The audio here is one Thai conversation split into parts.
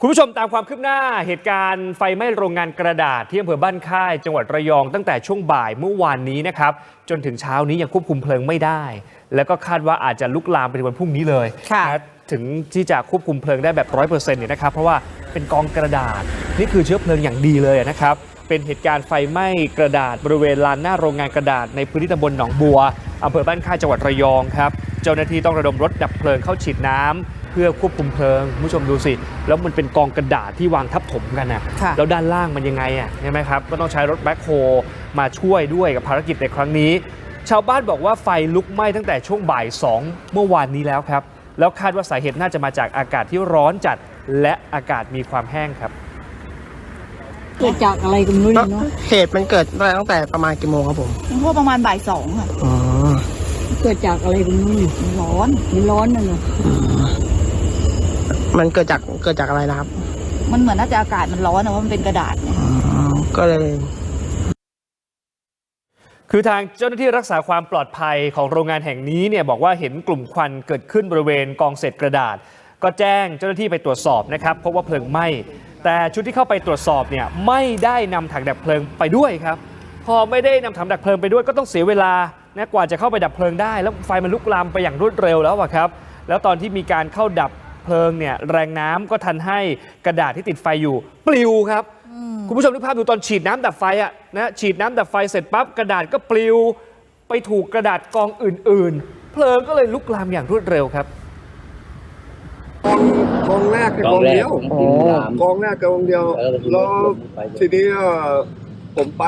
คุณผู้ชมตามความคืบหน้าเหตุการณ์ไฟไหม้โรงงานกระดาษที่อำเภอบ้านค่าย จังหวัดระยองตั้งแต่ช่วงบ่ายเมื่อวานนี้นะครับจนถึงเช้านี้ยังควบคุมเพลิงไม่ได้ แล้วก็คาดว่าอาจจะลุกลามไปถึงวันพรุ่งนี้เลยค่ะนะถึงที่จะควบคุมเพลิงได้แบบร้อยเปอร์เซ็นต์เนี่ยนะครับเพราะว่าเป็นกองกระดาษ นี่คือเชื้อเพลิงอย่างดีเลยนะครับเป็นเหตุการณ์ไฟไหม้กระดาษบริเวณลานหน้าโรงงานกระดาษในพื้นที่ตำบลหนองบัวอำเภอบ้านค่ายจังหวัดระยองครับ เจ้าหน้าที่ต้องระดมรถดับเพลิงเข้าฉีดน้ำเพื่อควบคุมเพลิงคุณผู้ชมดูสิ แล้วมันเป็นกองกระดาษที่วางทับถมกันนะค่ะแล้วด้านล่างมันยังไงอะใช่ไหมครับ ก็ต้องใช้รถแบ็คโฮมาช่วยด้วยกับภารกิจในครั้งนี้ ชาวบ้านบอกว่าไฟลุกไหม้ตั้งแต่ช่วงบ่าย 2 เมื่อวานนี้แล้วครับ แล้วคาดว่าสาเหตุน่าจะมาจากอากาศที่ร้อนจัดและอากาศมีความแห้งครับเกิดจากอะไรก็ไม่รู้เนี่ยเนาะเหตุมันเกิดตั้งแต่ประมาณกี่โมงครับผมพวกประมาณบ่ายสองค่ะอ๋อเกิดจากอะไรก็ไม่รู้เนี่ยมันร้อนมันร้อนนั่นน่ะ มันเกิดจากเกิดจากอะไรนะครับ มันเหมือนน่าจะอากาศมันร้อนนะว่ามันเป็นกระดาษเนี่ยอ๋อก็เลย คือทางเจ้าหน้าที่รักษาความปลอดภัยของโรงงานแห่งนี้เนี่ยบอกว่าเห็นกลุ่มควันเกิดขึ้นบริเวณกองเศษกระดาษ ก็แจ้งเจ้าหน้าที่ไปตรวจสอบนะครับพบว่าเพลิงไหม้แต่ชุดที่เข้าไปตรวจสอบเนี่ยไม่ได้นำถังดับเพลิงไปด้วยครับ พอไม่ได้นำถังดับเพลิงไปด้วยก็ต้องเสียเวลานะกว่าจะเข้าไปดับเพลิงได้ แล้วไฟมันลุกลามไปอย่างรวดเร็วแล้วอะครับ แล้วตอนที่มีการเข้าดับ เพลิงเนี่ยแรงน้ำก็ทันให้กระดาษที่ติดไฟอยู่ปลิวครับ คุณผู้ชมนึกภาพดูตอนฉีดน้ำดับไฟอะนะฉีดน้ำดับไฟเสร็จปั๊บกระดาษก็ปลิว ไปถูกกระดาษกองอื่น ๆ เพลิงก็เลยลุกลามอย่างรวดเร็วครับกองกองแรกแค่กกอองงแรกเดียวผมกินน้ำกองแรกกองเดียวเออแล้วไปเลยทีนี้เอ่อผมไป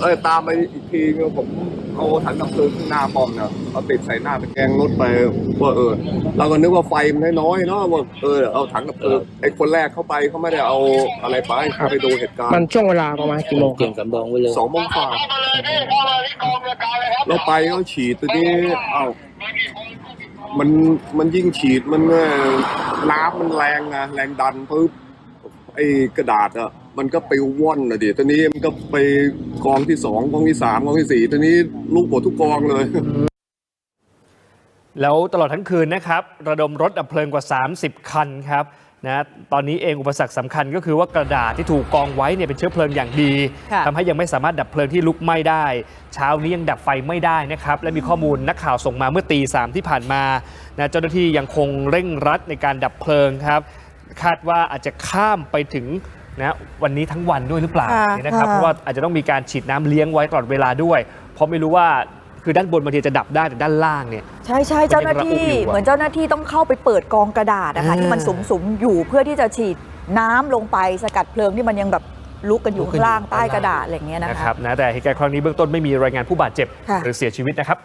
เออตามไปอีกทีนึงผม เอาถังดับเพลิงข้างหน้าป้อมเนี่ยเอาติดใส่หน้าตะแกรงรถไปว่าเออ เราก็นึกว่าไฟมันน้อยๆเนาะว่าเออเอาถังดับเพลิงไอ้คนแรกเข้าไปเขาไม่ได้เอาอะไรไปเขาไปดูเหตุการมันณ์ช่วงเวลาประมาณกี่โมงคเก่รังบสำรองไว้เลยสองโมงฝ่าเราไปเขาฉีดตัวนี้เอ้ามันมันยิ่งฉีดมันเอ่อน้ำมันแรงนะแรงดันปุ๊บ ไอ้กระดาษอะมันก็ไปว่อนนะดิตอนนี้มันก็ไปกองที่สองกองที่สามกองที่สี่ตอนนี้ลูกหมดทุกกองเลย แล้วตลอดทั้งคืนนะครับ ระดมรถดับเพลิงกว่า 30 คันครับนะตอนนี้เองอุปสรรคสำคัญก็คือว่ากระดาษที่ถูกกองไว้เนี่ยเป็นเชื้อเพลิงอย่างดีค่ะทำให้ยังไม่สามารถดับเพลิงที่ลุกไหม้ได้ เช้านี้ยังดับไฟไม่ได้นะครับ และมีข้อมูลนักข่าวส่งมาเมื่อตีสามที่ผ่านมานะเจ้าหน้าที่ยังคงเร่งรัดในการดับเพลิงครับ คาดว่าอาจจะข้ามไปถึงนะวันนี้ทั้งวันด้วยหรือเปล่าค่ะเนี่ยนะครับค่ะ เพราะว่าอาจจะต้องมีการฉีดน้ำเลี้ยงไว้ตลอดเวลาด้วย เพราะไม่รู้ว่าคือด้านบนบางทีจะดับได้แต่ด้านล่างเนี่ย ใช่ใช่เจ้าหน้าที่มันยังระอุอยู่อะเหมือนเจ้าหน้าที่ต้องเข้าไปเปิดกองกระดาษนะคะอ่าที่มันสุมสุมๆอยู่เพื่อที่จะฉีดน้ำลงไปสกัดเพลิงที่มันยังแบบลุกกันอยู่ลุกกันข้างล่างอยู่ใต้ข้างล่างกระดาษอะไรอย่างเงี้ยนะนะคะครับนะแต่เหตุการณ์ครั้งนี้เบื้องต้นไม่มีรายงานผู้บาดเจ็บ ค่ะ หรือเสียชีวิตนะครับ